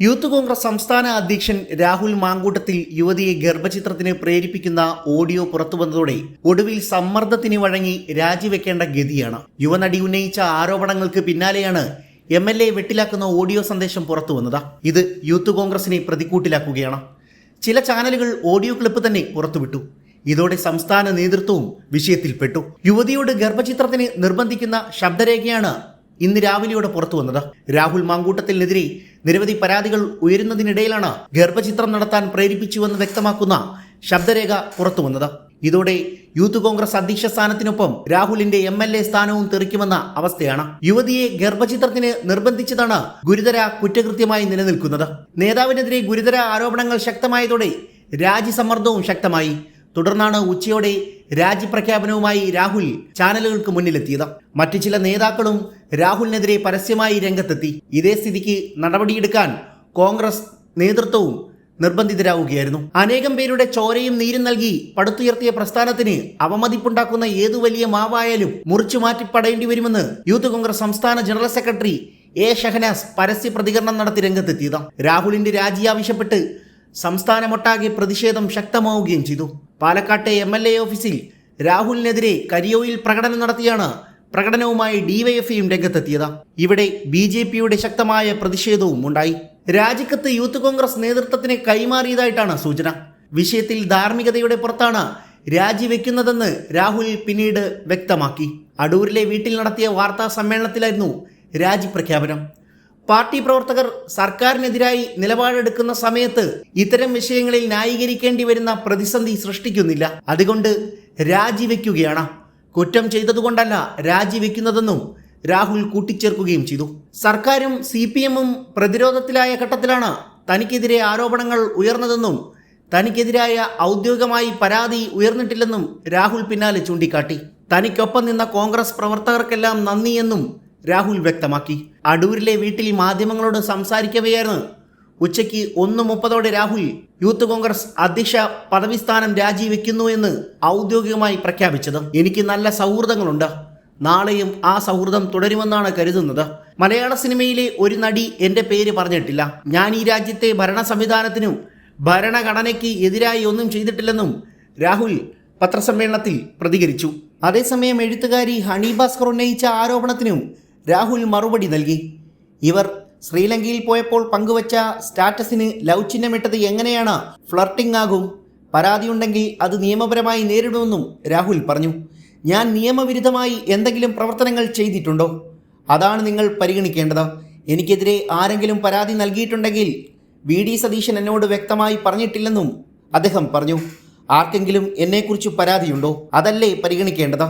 Youth Congress സംസ്ഥാന അധ്യക്ഷൻ രാഹുൽ മാങ്കൂട്ടത്തിൽ യുവതിയെ ഗർഭചിത്രത്തിന് പ്രേരിപ്പിക്കുന്ന ഓഡിയോ പുറത്തുവന്നതോടെ ഒടുവിൽ സമ്മർദ്ദത്തിന് വഴങ്ങി രാജിവെക്കേണ്ട ഗതിയാണ്. യുവനടി ഉന്നയിച്ച ആരോപണങ്ങൾക്ക് പിന്നാലെയാണ് എം എൽ എ വെട്ടിലാക്കുന്ന ഓഡിയോ സന്ദേശം പുറത്തുവന്നത്. ഇത് യൂത്ത് കോൺഗ്രസിനെ പ്രതിക്കൂട്ടിലാക്കുകയാണ്. ചില ചാനലുകൾ ഓഡിയോ ക്ലിപ്പ് തന്നെ പുറത്തുവിട്ടു. ഇതോടെ സംസ്ഥാന നേതൃത്വവും വിഷയത്തിൽപ്പെട്ടു. യുവതിയോട് ഗർഭചിത്രത്തിന് നിർബന്ധിക്കുന്ന ശബ്ദരേഖയാണ് ഇന്ന് രാവിലെയോടെ പുറത്തു വന്നത്. രാഹുൽ മാങ്കൂട്ടത്തിനെതിരെ നിരവധി പരാതികൾ ഉയരുന്നതിനിടയിലാണ് ഗർഭചിത്രം നടത്താൻ പ്രേരിപ്പിച്ചുവെന്ന് വ്യക്തമാക്കുന്ന ശബ്ദരേഖ പുറത്തു വന്നത്. ഇതോടെ യൂത്ത് കോൺഗ്രസ് അധ്യക്ഷ സ്ഥാനത്തിനൊപ്പം രാഹുലിന്റെ എം എൽ എ സ്ഥാനവും തെറിക്കുമെന്ന അവസ്ഥയാണ്. യുവതിയെ ഗർഭചിത്രത്തിന് നിർബന്ധിച്ചതാണ് ഗുരുതര കുറ്റകൃത്യമായി നിലനിൽക്കുന്നത്. നേതാവിനെതിരെ ഗുരുതര ആരോപണങ്ങൾ ശക്തമായതോടെ രാജ്യസമ്മർദ്ദവും ശക്തമായി. തുടർന്നാണ് ഉച്ചയോടെ രാജിപ്രഖ്യാപനവുമായി രാഹുൽ ചാനലുകൾക്ക് മുന്നിലെത്തിയത്. മറ്റു ചില നേതാക്കളും രാഹുലിനെതിരെ പരസ്യമായി രംഗത്തെത്തി. ഇതേ സ്ഥിതിക്ക് നടപടിയെടുക്കാൻ കോൺഗ്രസ് നേതൃത്വവും നിർബന്ധിതരാവുകയായിരുന്നു. അനേകം പേരുടെ ചോരയും നീരും നൽകി പടുത്തുയർത്തിയ പ്രസ്ഥാനത്തിന് അവമതിപ്പുണ്ടാക്കുന്ന ഏതു വലിയ മാവായാലും മുറിച്ചു മാറ്റി പടയേണ്ടി വരുമെന്ന് യൂത്ത് കോൺഗ്രസ് സംസ്ഥാന ജനറൽ സെക്രട്ടറി എ ഷഹനാസ് പരസ്യ പ്രതികരണം നടത്തി രംഗത്തെത്തിയത്. രാഹുലിന്റെ രാജി ആവശ്യപ്പെട്ട് സംസ്ഥാനമൊട്ടാകെ പ്രതിഷേധം ശക്തമാവുകയും ചെയ്തു. പാലക്കാട്ടെ എം എൽ എ ഓഫീസിൽ രാഹുലിനെതിരെ കരിയോയിൽ പ്രകടനം നടത്തിയാണ് പ്രകടനവുമായി ഡിവൈഎഫ്ഐയും രംഗത്തെത്തിയത്. ഇവിടെ ബി ജെ പിയുടെ ശക്തമായ പ്രതിഷേധവും ഉണ്ടായി. രാജിക്കത്ത് യൂത്ത് കോൺഗ്രസ് നേതൃത്വത്തിന് കൈമാറിയതായിട്ടാണ് സൂചന. വിഷയത്തിൽ ധാർമ്മികതയുടെ പുറത്താണ് രാജിവെക്കുന്നതെന്ന് രാഹുൽ പിന്നീട് വ്യക്തമാക്കി. അടൂരിലെ വീട്ടിൽ നടത്തിയ വാർത്താ സമ്മേളനത്തിലായിരുന്നു രാജി പ്രഖ്യാപനം. പാർട്ടി പ്രവർത്തകർ സർക്കാരിനെതിരായി നിലപാടെടുക്കുന്ന സമയത്ത് ഇത്തരം വിഷയങ്ങളിൽ ന്യായീകരിക്കേണ്ടി വരുന്ന പ്രതിസന്ധി സൃഷ്ടിക്കുന്നില്ല. അതുകൊണ്ട് രാജിവെക്കുകയാണ്. കുറ്റം ചെയ്തതുകൊണ്ടല്ല രാജിവെക്കുന്നതെന്നും രാഹുൽ കൂട്ടിച്ചേർക്കുകയും ചെയ്തു. സർക്കാരും സി പി എമ്മും പ്രതിരോധത്തിലായ ഘട്ടത്തിലാണ് തനിക്കെതിരെ ആരോപണങ്ങൾ ഉയർന്നതെന്നും തനിക്കെതിരായ ഔദ്യോഗികമായി പരാതി ഉയർന്നിട്ടില്ലെന്നും രാഹുൽ പിന്നാലെ ചൂണ്ടിക്കാട്ടി. തനിക്കൊപ്പം നിന്ന കോൺഗ്രസ് പ്രവർത്തകർക്കെല്ലാം നന്ദിയെന്നും രാഹുൽ വ്യക്തമാക്കി. അടൂരിലെ വീട്ടിൽ മാധ്യമങ്ങളോട് സംസാരിക്കവെയായിരുന്നു. ഉച്ചയ്ക്ക് ഒന്ന് മുപ്പതോടെ രാഹുൽ യൂത്ത് കോൺഗ്രസ് അധ്യക്ഷ പദവി സ്ഥാനം രാജിവെക്കുന്നു എന്ന് ഔദ്യോഗികമായി പ്രഖ്യാപിച്ചത് എനിക്ക് നല്ല സൗഹൃദങ്ങളുണ്ട്. നാളെയും ആ സൗഹൃദം തുടരുമെന്നാണ് കരുതുന്നത്. മലയാള സിനിമയിലെ ഒരു നടി എന്റെ പേര് പറഞ്ഞിട്ടില്ല. ഞാൻ ഈ രാജ്യത്തെ ഭരണ സംവിധാനത്തിനും ഭരണഘടനയ്ക്ക് എതിരായി ഒന്നും ചെയ്തിട്ടില്ലെന്നും രാഹുൽ പത്രസമ്മേളനത്തിൽ പ്രതികരിച്ചു. അതേസമയം എഴുത്തുകാരി ഹണി ഭാസ്കർ ഉന്നയിച്ച ആരോപണത്തിനും രാഹുൽ മറുപടി നൽകി. ഇവർ ശ്രീലങ്കയിൽ പോയപ്പോൾ പങ്കുവച്ച സ്റ്റാറ്റസിന് ലവ് ചിഹ്നമിട്ടത് എങ്ങനെയാണ്? ഫ്ലർട്ടിംഗ് ആകും പരാതിയുണ്ടെങ്കിൽ അത് നിയമപരമായി നേരിടുമെന്നും രാഹുൽ പറഞ്ഞു. ഞാൻ നിയമവിരുദ്ധമായി എന്തെങ്കിലും പ്രവർത്തനങ്ങൾ ചെയ്തിട്ടുണ്ടോ? അതാണ് നിങ്ങൾ പരിഗണിക്കേണ്ടത്. എനിക്കെതിരെ ആരെങ്കിലും പരാതി നൽകിയിട്ടുണ്ടെങ്കിൽ വി ഡി സതീശൻ എന്നോട് വ്യക്തമായി പറഞ്ഞിട്ടില്ലെന്നും അദ്ദേഹം പറഞ്ഞു. ആർക്കെങ്കിലും എന്നെക്കുറിച്ച് പരാതിയുണ്ടോ? അതല്ലേ പരിഗണിക്കേണ്ടത്.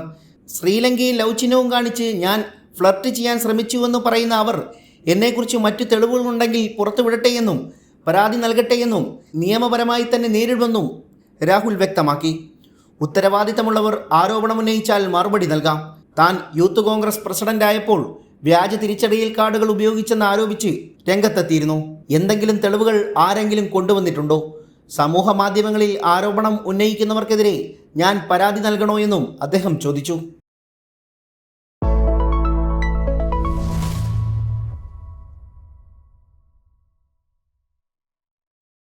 ശ്രീലങ്കയിൽ ലവ് ചിഹ്നവും കാണിച്ച് ഞാൻ ഫ്ലർട്ട് ചെയ്യാൻ ശ്രമിച്ചുവെന്ന് പറയുന്ന അവർ എന്നെക്കുറിച്ച് മറ്റു തെളിവുകളുണ്ടെങ്കിൽ പുറത്തുവിടട്ടെ എന്നും പരാതി നൽകട്ടെ എന്നും നിയമപരമായി തന്നെ നേരിടുമെന്നും രാഹുൽ വ്യക്തമാക്കി. ഉത്തരവാദിത്തമുള്ളവർ ആരോപണമുന്നയിച്ചാൽ മറുപടി നൽകാം. താൻ യൂത്ത് കോൺഗ്രസ് പ്രസിഡന്റായപ്പോൾ വ്യാജ തിരിച്ചറിയൽ കാർഡുകൾ ഉപയോഗിച്ചെന്ന് ആരോപിച്ച് രംഗത്തെത്തിയിരുന്നു. എന്തെങ്കിലും തെളിവുകൾ ആരെങ്കിലും കൊണ്ടുവന്നിട്ടുണ്ടോ? സമൂഹ മാധ്യമങ്ങളിൽ ആരോപണം ഉന്നയിക്കുന്നവർക്കെതിരെ ഞാൻ പരാതി നൽകണോ എന്നും അദ്ദേഹം ചോദിച്ചു.